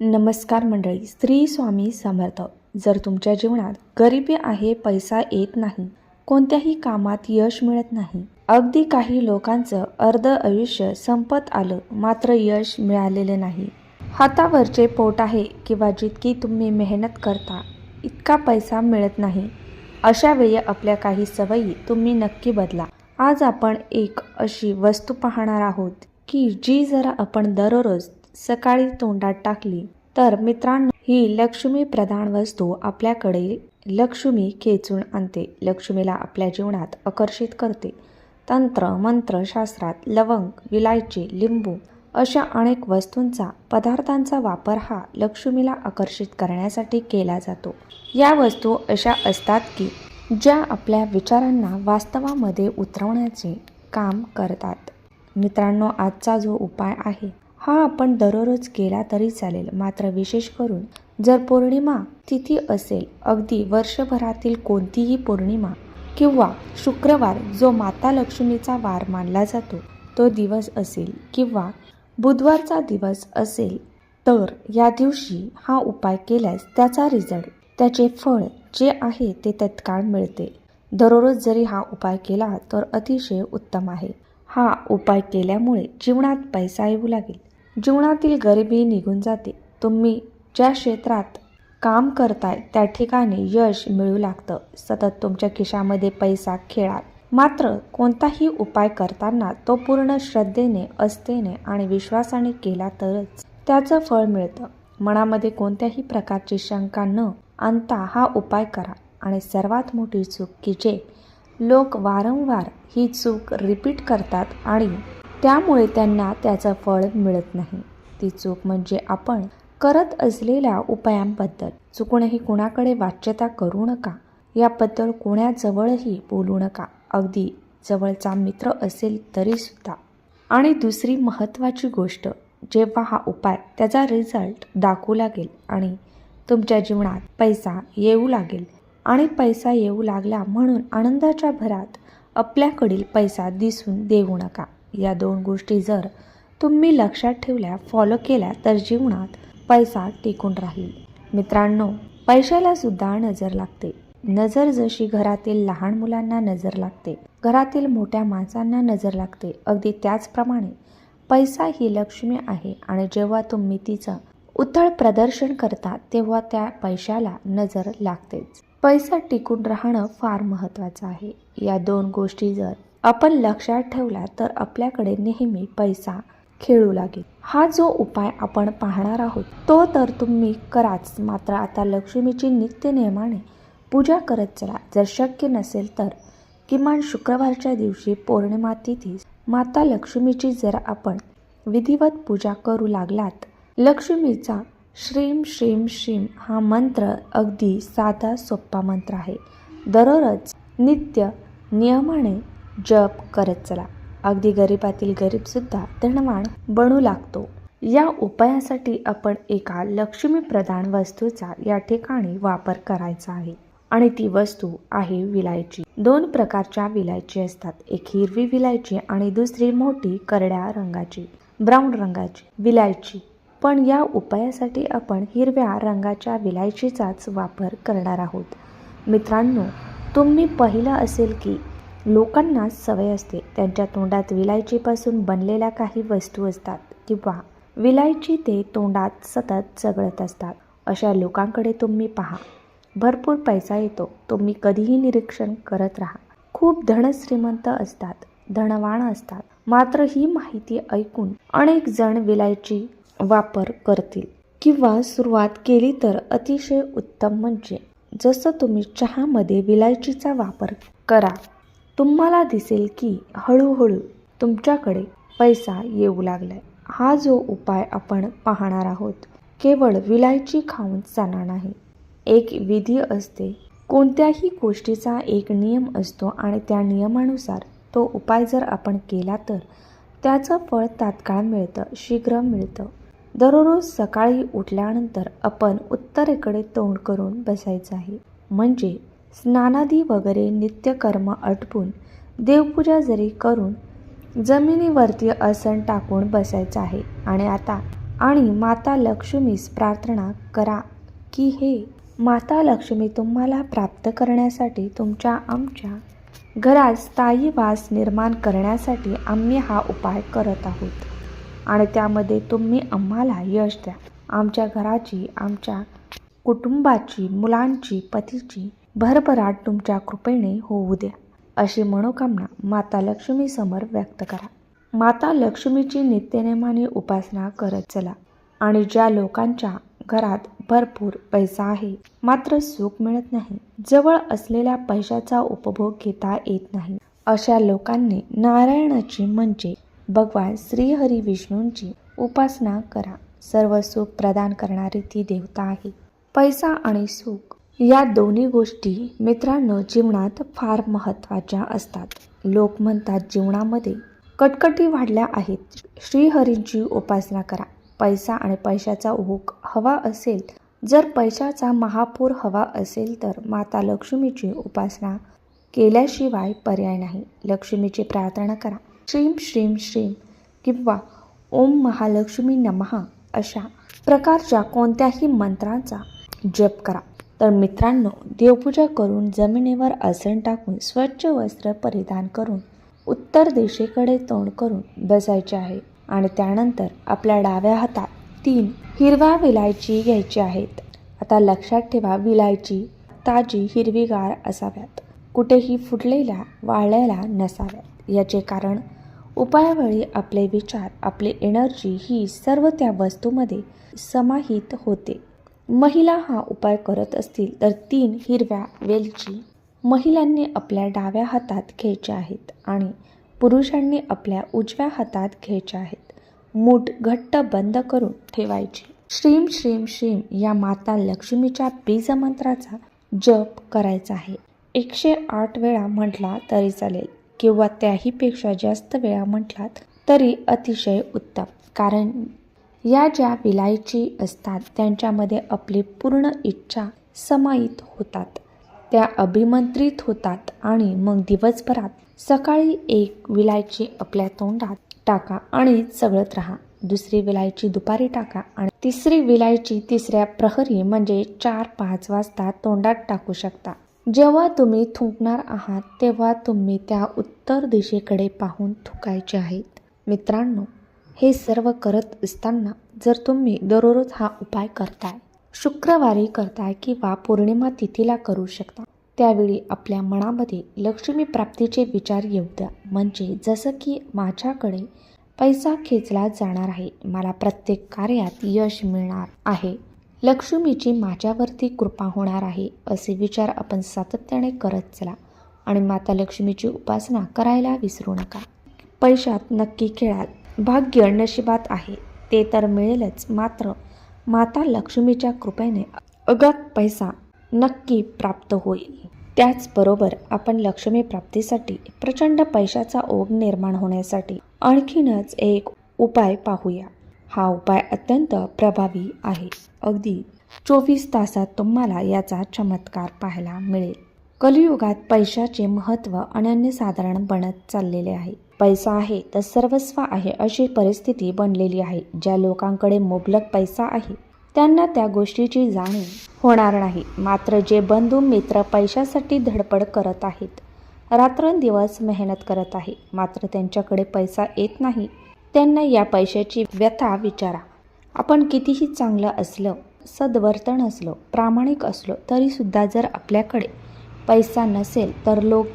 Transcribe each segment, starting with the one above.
नमस्कार मंडळी स्त्री स्वामी समर्थ. जर तुमच्या जीवनात गरिबी आहे पैसा येत नाही कोणत्याही कामात यश मिळत नाही अगदी काही लोकांचं अर्ध आयुष्य संपत आलं मात्र यश मिळालेले नाही. हातावरचे पोट आहे किंवा जितकी तुम्ही मेहनत करता इतका पैसा मिळत नाही. अशा वेळी आपल्या काही सवयी तुम्ही नक्की बदला. आज आपण एक अशी वस्तू पाहणार आहोत की जी जरा आपण दररोज सकाळी तोंडात टाकली. तर मित्रांनो ही लक्ष्मी प्रधान वस्तू आपल्याकडे लक्ष्मी खेचून आणते. लक्ष्मीला आपल्या जीवनात आकर्षित करते. तंत्र मंत्र शास्त्रात लवंग विलायची लिंबू अशा अनेक वस्तूंचा पदार्थांचा वापर हा लक्ष्मीला आकर्षित करण्यासाठी केला जातो. या वस्तू अशा असतात की ज्या आपल्या विचारांना वास्तवामध्ये उतरवण्याचे काम करतात. मित्रांनो आजचा जो उपाय आहे हा आपण दररोज केला तरी चालेल. मात्र विशेष करून जर पौर्णिमा तिथी असेल अगदी वर्षभरातील कोणतीही पौर्णिमा किंवा शुक्रवार जो माता लक्ष्मीचा वार मानला जातो तो दिवस असेल किंवा बुधवारचा दिवस असेल तर या दिवशी हा उपाय केल्यास त्याचा रिझल्ट त्याचे फळ जे आहे ते तत्काळ मिळते. दररोज जरी हा उपाय केला तर अतिशय उत्तम आहे. हा उपाय केल्यामुळे जीवनात पैसा येऊ लागेल. जीवनातील गरिबी निघून जाते. तुम्ही ज्या क्षेत्रात काम करताय त्या ठिकाणी यश मिळू लागतं. सतत तुमच्या खिशामध्ये पैसा खेळाल मात्र कोणताही उपाय करताना तो पूर्ण श्रद्धेने अस्तेने आणि विश्वासाने केला तरच त्याचं फळ मिळतं. मनामध्ये कोणत्याही प्रकारची शंका न आणता हा उपाय करा. आणि सर्वात मोठी चूक की जे लोक वारंवार ही चूक रिपीट करतात आणि त्यामुळे त्यांना त्याचं फळ मिळत नाही. ती चूक म्हणजे आपण करत असलेल्या उपायांबद्दल चुकूनही कुणाकडे वाच्यता करू नका. याबद्दल कोणाजवळही बोलू नका. अगदी जवळचा मित्र असेल तरीसुद्धा. आणि दुसरी महत्त्वाची गोष्ट जेव्हा हा उपाय त्याचा रिझल्ट दाखवू लागेल आणि तुमच्या जीवनात पैसा येऊ लागेल आणि पैसा येऊ लागला म्हणून आनंदाच्या भरात आपल्याकडील पैसा दिसून देऊ नका. या दोन गोष्टी जर तुम्ही लक्षात ठेवल्या फॉलो केल्या तर जीवनात पैसा टिकून राहील. मित्रांनो पैशाला सुद्धा नजर लागते. नजर जशी घरातील लहान मुलांना नजर लागते घरातील मोठ्या माणसांना नजर लागते. अगदी त्याचप्रमाणे पैसा ही लक्ष्मी आहे आणि जेव्हा तुम्ही तिचं उथळ प्रदर्शन करता तेव्हा त्या पैशाला नजर लागतेच. पैसा टिकून राहणं फार महत्त्वाचं आहे. या दोन गोष्टी जर आपण लक्षात ठेवला तर आपल्याकडे नेहमी पैसा खेळू लागेल. हा जो उपाय आपण पाहणार आहोत तो तर तुम्ही कराच. मात्र आता लक्ष्मीची नित्य नियमाने पूजा करत चला. जर शक्य नसेल तर किमान शुक्रवारच्या दिवशी पौर्णिमा तिथीस माता लक्ष्मीची जर आपण विधिवत पूजा करू लागलात लक्ष्मीचा श्रीम श्रीम श्रीम हा मंत्र अगदी साधा सोप्पा मंत्र आहे. दररोज नित्य नियमाने जप करत चला. अगदी गरिबातील गरीबसुद्धा धनवान बनू लागतो. या उपायासाठी आपण एका लक्ष्मीप्रधान वस्तूचा या ठिकाणी वापर करायचा आहे. आणि ती वस्तू आहे विलायची. दोन प्रकारच्या विलायची असतात. एक हिरवी विलायची आणि दुसरी मोठी करड्या रंगाची. ब्राऊन रंगाची. विलायची. पण या उपायासाठी आपण हिरव्या रंगाच्या विलायचीचाच वापर करणार आहोत. मित्रांनो तुम्ही पाहिलं असेल की लोकांना सवय असते. त्यांच्या तोंडात विलायचीपासून बनलेल्या काही वस्तू असतात किंवा विलायची ते तोंडात सतत चगळत असतात. अशा लोकांकडे तुम्ही पहा. भरपूर पैसा येतो. तुम्ही कधीही निरीक्षण करत राहा. खूप धनश्रीमंत असतात. धनवाण असतात. मात्र ही माहिती ऐकून अनेक जण विलायची वापर करतील. किंवा सुरुवात केली तर अतिशय उत्तम म्हणजे जसं तुम्ही चहामध्ये विलायचीचा वापर करा. तुम्हाला दिसेल की हळूहळू तुमच्याकडे पैसा येऊ लागलाय. हा जो उपाय आपण पाहणार आहोत केवळ विलायची खाऊन चालणार नाही. एक विधी असते. कोणत्याही गोष्टीचा एक नियम असतो आणि त्या नियमानुसार तो उपाय जर आपण केला तर त्याचं फळ तात्काळ मिळतं शीघ्र मिळतं. दररोज सकाळी उठल्यानंतर आपण उत्तरेकडे तोंड करून बसायचं आहे. म्हणजे स्नानादी वगैरे नित्यकर्म आटपून देवपूजा जरी करून जमिनीवरती आसन टाकून बसायचं आहे. आणि आता आणि माता लक्ष्मीस प्रार्थना करा की हे माता लक्ष्मी तुम्हाला प्राप्त करण्यासाठी तुमच्या आमच्या घरात स्थायी वास निर्माण करण्यासाठी आम्ही हा उपाय करत आहोत. आणि त्यामध्ये तुम्ही आम्हाला यश द्या. आमच्या घराची आमच्या कुटुंबाची मुलांची पतीची भरभराट तुमच्या कृपेने होऊ द्या. अशी मनोकामना माता लक्ष्मीसमोर व्यक्त करा. माता लक्ष्मीची नित्यनेमाने उपासना करत चला आणि ज्या लोकांच्या घरात भरपूर पैसा आहे मात्र सुख मिळत नाही जवळ असलेल्या पैशाचा उपभोग घेता येत नाही अशा लोकांनी नारायणाची म्हणजे भगवान श्रीहरी विष्णूंची उपासना करा. सर्व सुख प्रदान करणारी ती देवता आहे. पैसा आणि सुख या दोन्ही गोष्टी मित्रांनो जीवनात फार महत्त्वाच्या असतात. लोक म्हणतात जीवनामध्ये कटकटी वाढल्या आहेत. श्रीहरींची उपासना करा. पैसा आणि पैशाचा ओघ हवा असेल जर पैशाचा महापूर हवा असेल तर माता लक्ष्मीची उपासना केल्याशिवाय पर्याय नाही. लक्ष्मीची प्रार्थना करा. श्रीम श्रीम श्रीम किंवा ओम महालक्ष्मी नमहा अशा प्रकारच्या कोणत्याही मंत्रांचा जप करा. तर मित्रांनो देवपूजा करून जमिनीवर आसन टाकून स्वच्छ वस्त्र परिधान करून उत्तर दिशेकडे तोंड करून बसायचे आहे. आणि त्यानंतर आपल्या डाव्या हातात तीन हिरव्या विलायची घ्यायची आहेत. आता लक्षात ठेवा विलायची ताजी हिरवीगार असाव्यात. कुठेही फुटलेल्या वाळलेल्या नसाव्यात. याचे कारण उपायावेळी आपले विचार आपली एनर्जी ही सर्व त्या वस्तूमध्ये समाहित होते. महिला हा उपाय करत असतील तर तीन हिरव्या वेलची महिलांनी आपल्या डाव्या हातात घ्यायच्या आहेत आणि पुरुषांनी आपल्या उजव्या हातात घ्यायच्या आहेत. मूठ घट्ट बंद करून ठेवायची. श्रीम श्रीम श्रीम या माता लक्ष्मीच्या बीजमंत्राचा जप करायचा आहे. एकशे आठ वेळा म्हटला तरी चालेल किंवा त्याहीपेक्षा जास्त वेळा म्हटलात तरी अतिशय उत्तम. कारण या ज्या विलायची असतात त्यांच्यामध्ये आपली पूर्ण इच्छा समाहित होतात. त्या अभिमंत्रित होतात आणि मग दिवसभरात सकाळी एक विलायची आपल्या तोंडात टाका आणि चघळत राहा. दुसरी विलायची दुपारी टाका आणि तिसरी विलायची तिसऱ्या प्रहरी म्हणजे चार पाच वाजता तोंडात टाकू शकता. जेव्हा तुम्ही थुंकणार आहात तेव्हा तुम्ही त्या उत्तर दिशेकडे पाहून थुकायचे आहेत. मित्रांनो हे सर्व करत असताना जर तुम्ही दररोज हा उपाय करताय शुक्रवारी करताय किंवा पौर्णिमा तिथीला करू शकता. त्यावेळी आपल्या मनामध्ये लक्ष्मी प्राप्तीचे विचार येऊ द्या. म्हणजे जसं की माझ्याकडे पैसा खेचला जाणार आहे मला प्रत्येक कार्यात यश मिळणार आहे. लक्ष्मीची माझ्यावरती कृपा होणार आहे असे विचार आपण सातत्याने करत चला. आणि माता लक्ष्मीची उपासना करायला विसरू नका. पैशात नक्की खेळाल. भाग्य नशिबात आहे. ते तर मिळेलच मात्र माता लक्ष्मीच्या कृपेने अगात पैसा नक्की प्राप्त होईल. त्याचबरोबर आपण लक्ष्मी प्राप्तीसाठी प्रचंड पैशाचा ओघ निर्माण होण्यासाठी आणखीनच एक उपाय पाहूया. हा उपाय अत्यंत प्रभावी आहे. अगदी चोवीस तासात तुम्हाला याचा चमत्कार पाहायला मिळेल. कलियुगात पैशाचे महत्त्व अनन्यसाधारण बनत चाललेले आहे. पैसा आहे तर सर्वस्व आहे अशी परिस्थिती बनलेली आहे. ज्या लोकांकडे मुबलक पैसा आहे त्यांना त्या गोष्टीची जाणीव होणार नाही. मात्र जे बंधू मित्र पैशासाठी धडपड करत आहेत रात्रंदिवस मेहनत करत आहे मात्र त्यांच्याकडे पैसा येत नाही त्यांना या पैशाची व्यथा विचारा. आपण कितीही चांगलं असलं सद्वर्तन असलो प्रामाणिक असलो तरीसुद्धा जर आपल्याकडे पैसा नसेल तर लोक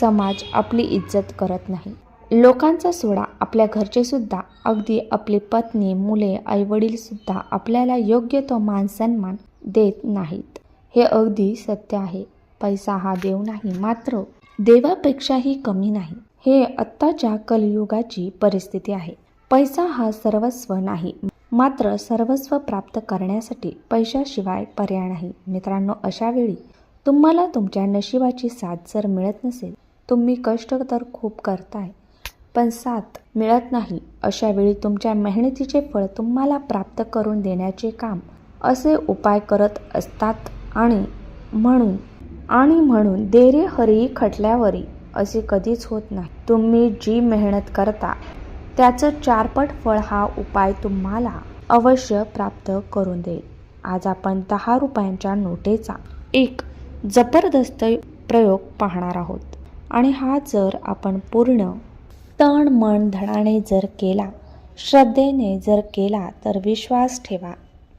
समाज आपली इज्जत करत नाही. लोकांचा सोडा आपल्या घरचेसुद्धा अगदी आपली पत्नी मुले आईवडीलसुद्धा आपल्याला योग्य तो मान सन्मान देत नाहीत. हे अगदी सत्य आहे. पैसा हा देव नाही मात्र देवापेक्षाही कमी नाही. हे आत्ताच्या कलियुगाची परिस्थिती आहे. पैसा हा सर्वस्व नाही मात्र सर्वस्व प्राप्त करण्यासाठी पैशाशिवाय पर्याय नाही. मित्रांनो अशा वेळी तुम्हाला तुमच्या नशिबाची साथ जर मिळत नसेल तुम्ही कष्ट तर खूप करताय. पण साथ मिळत नाही. अशा वेळी तुमच्या मेहनतीचे फळ तुम्हाला प्राप्त करून देण्याचे काम असे उपाय करत असतात आणि म्हणून आणि म्हणून देरे हरी खटल्यावरी असे कधीच होत नाही. तुम्ही जी मेहनत करता त्याचं चारपट फळ हा उपाय तुम्हाला अवश्य प्राप्त करून देईल. आज आपण दहा रुपयांच्या नोटेचा एक जबरदस्त प्रयोग पाहणार आहोत. आणि हा जर आपण पूर्ण तण मन धडाने जर केला श्रद्धेने जर केला तर विश्वास ठेवा.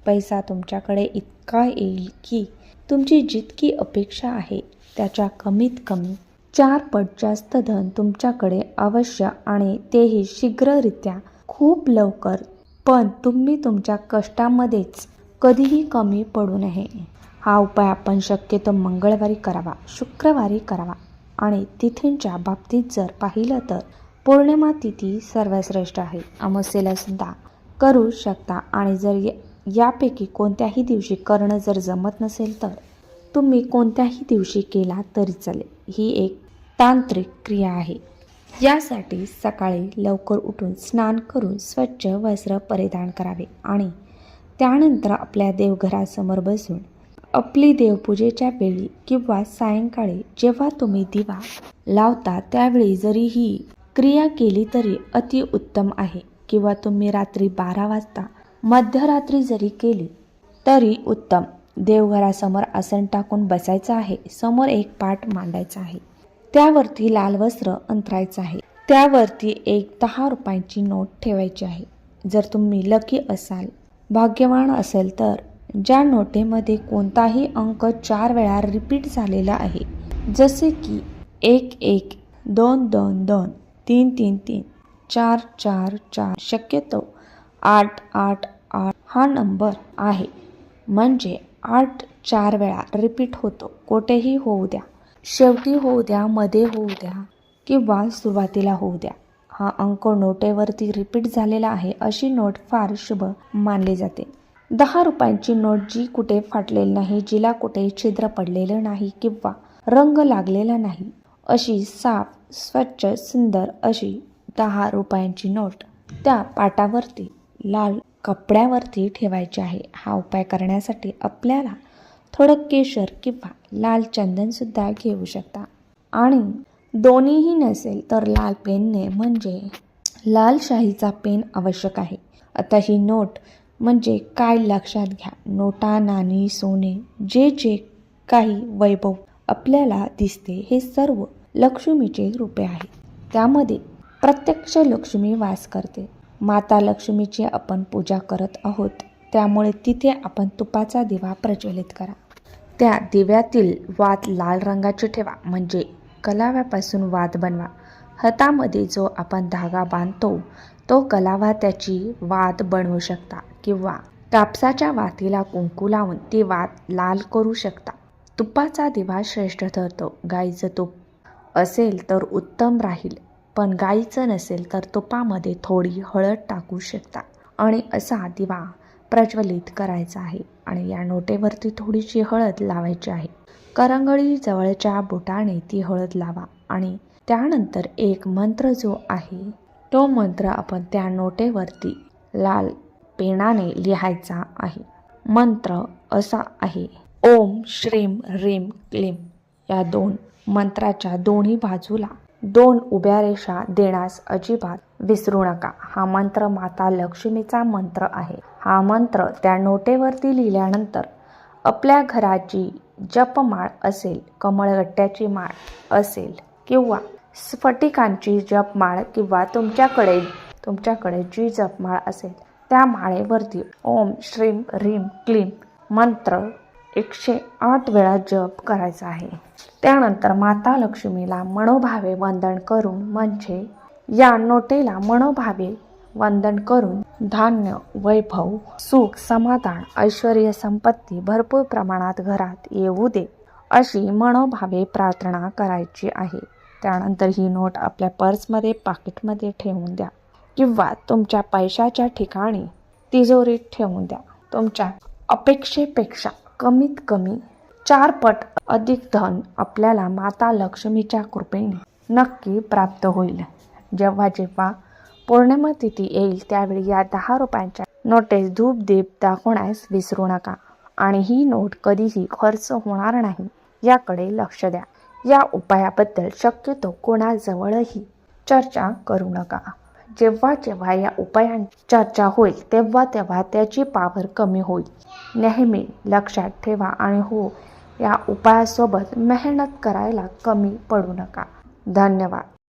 पैसा तुमच्याकडे इतका येईल की तुमची जितकी अपेक्षा आहे त्याच्या कमीत कमी चार पट जास्त धन तुमच्याकडे अवश्य आणि तेही शीघ्ररित्या खूप लवकर. पण तुम्ही तुमच्या कष्टामध्येच कधीही कमी पडू नये. हा उपाय आपण शक्यतो मंगळवारी करावा शुक्रवारी करावा आणि तिथींच्या बाबतीत जर पाहिलं तर पौर्णिमा तिथी सर्वश्रेष्ठ आहे. अमावस्येला सुद्धा करू शकता आणि जर यापैकी कोणत्याही दिवशी करणं जर जमत नसेल तर तुम्ही कोणत्याही दिवशी केला तरी चालेल. ही एक तांत्रिक क्रिया आहे. यासाठी सकाळी लवकर उठून स्नान करून स्वच्छ वस्त्र परिधान करावे आणि त्यानंतर आपल्या देवघरासमोर बसून आपली देवपूजेच्या वेळी किंवा सायंकाळी जेव्हा तुम्ही दिवा लावता त्यावेळी जरी ही क्रिया केली तरी अति उत्तम आहे. किंवा तुम्ही रात्री बारा वाजता मध्यरात्री जरी केली तरी उत्तम. देवघरासमोर आसन टाकून बसायचं आहे. समोर एक पाठ मांडायचा आहे. त्यावरती लाल वस्त्र अंतरायचं आहे. त्यावरती एक दहा रुपयांची नोट ठेवायची आहे. जर तुम्ही लकी असाल भाग्यवान असेल तर ज्या नोटेमध्ये कोणताही अंक चार वेळा रिपीट झालेला आहे जसे की एक एक दोन दोन दोन तीन तीन तीन चार चार चार शक्यतो आठ आठ आठ हा नंबर आहे. म्हणजे आठ चार वेळा रिपीट होतो. कोठेही होऊ द्या. शेवटी होऊ द्या मध्ये होऊ द्या किंवा सुरुवातीला होऊ द्या. हा अंक नोटेवरती रिपीट झालेला आहे अशी नोट फार शुभ मानली जाते. दहा रुपयांची नोट जी कुठे फाटलेली नाही जिला कुठे छिद्र पडलेलं नाही किंवा रंग लागलेला नाही अशी साफ स्वच्छ सुंदर अशी दहा रुपयांची नोट त्या पाटावरती लाल कपड्यावरती ठेवायची आहे. हा उपाय करण्यासाठी आपल्याला थोडं केशर किंवा लाल चंदनसुद्धा घेऊ शकता. आणि दोन्हीही नसेल तर लाल पेनने म्हणजे लाल शाहीचा पेन आवश्यक आहे. आता ही नोट म्हणजे काय लक्षात घ्या. नोटा नाणी सोने जे जे काही वैभव आपल्याला दिसते हे सर्व लक्ष्मीचे रूपे आहे. त्यामध्ये प्रत्यक्ष लक्ष्मी वास करते. माता लक्ष्मीची आपण पूजा करत आहोत. त्यामुळे तिथे आपण तुपाचा दिवा प्रज्वलित करा. त्या दिव्यातील वात लाल रंगाची ठेवा. म्हणजे कलाव्यापासून वात बनवा. हातामध्ये जो आपण धागा बांधतो तो कलावा त्याची वात बनवू शकता किंवा कापसाच्या वातीला कुंकू लावून ती वात लाल करू शकता. तुपाचा दिवा श्रेष्ठ ठरतो. गाईचं तूप असेल तर उत्तम राहील. पण गाईचं नसेल तर तुपामध्ये थोडी हळद टाकू शकता. आणि असा दिवा प्रज्वलित करायचा आहे आणि या नोटेवरती थोडीशी हळद लावायची आहे. करंगळी जवळच्या बोटाने ती हळद लावा आणि त्यानंतर एक मंत्र जो आहे तो मंत्र आपण त्या नोटेवरती लाल पेनाने लिहायचा आहे. मंत्र असा आहे ओम श्रीम रीम क्लीम या दोन मंत्राच्या दोन्ही बाजूला दोन उभ्या रेषा देण्यास अजिबात विसरू नका. हा मंत्र माता लक्ष्मीचा मंत्र आहे. हा मंत्र त्या नोटेवरती लिहिल्यानंतर आपल्या घराची जपमाळ असेल कमळगट्ट्याची माळ असेल किंवा स्फटिकांची जपमाळ किंवा तुमच्याकडे तुमच्याकडे जी जपमाळ असेल त्या माळेवरती ओम श्रीम ह्रीम क्लीम मंत्र एकशे आठ वेळा जप करायचा आहे. त्यानंतर माता लक्ष्मीला मनोभावे वंदन करून म्हणजे या नोटेला मनोभावे वंदन करून धान्य वैभव सुख समाधान ऐश्वर संपत्ती भरपूर प्रमाणात घरात येऊ दे अशी मनोभावे प्रार्थना करायची आहे. त्यानंतर ही नोट आपल्या पर्समध्ये पाकिटमध्ये ठेवून द्या किंवा तुमच्या पैशाच्या ठिकाणी तिजोरीत ठेवून द्या. तुमच्या अपेक्षेपेक्षा कमीत कमी चार पट अधिक धन आपल्याला माता लक्ष्मीच्या कृपेने नक्की प्राप्त होईल. जेव्हा जेव्हा पौर्णिमा तिथी येईल त्यावेळी या दहा रुपयांच्या नोटेस धूप दीप दाखवण्यास विसरू नका. आणि ही नोट कधीही खर्च होणार नाही याकडे लक्ष द्या. या उपायाबद्दल शक्यतो कोणाजवळही चर्चा करू नका. जेव्हा जेव्हा या उपायांची चर्चा होईल तेव्हा तेव्हा त्याची पावर कमी होईल. नेहमी लक्षात ठेवा आणि हो या उपायासोबत मेहनत करायला कमी पडू नका. धन्यवाद.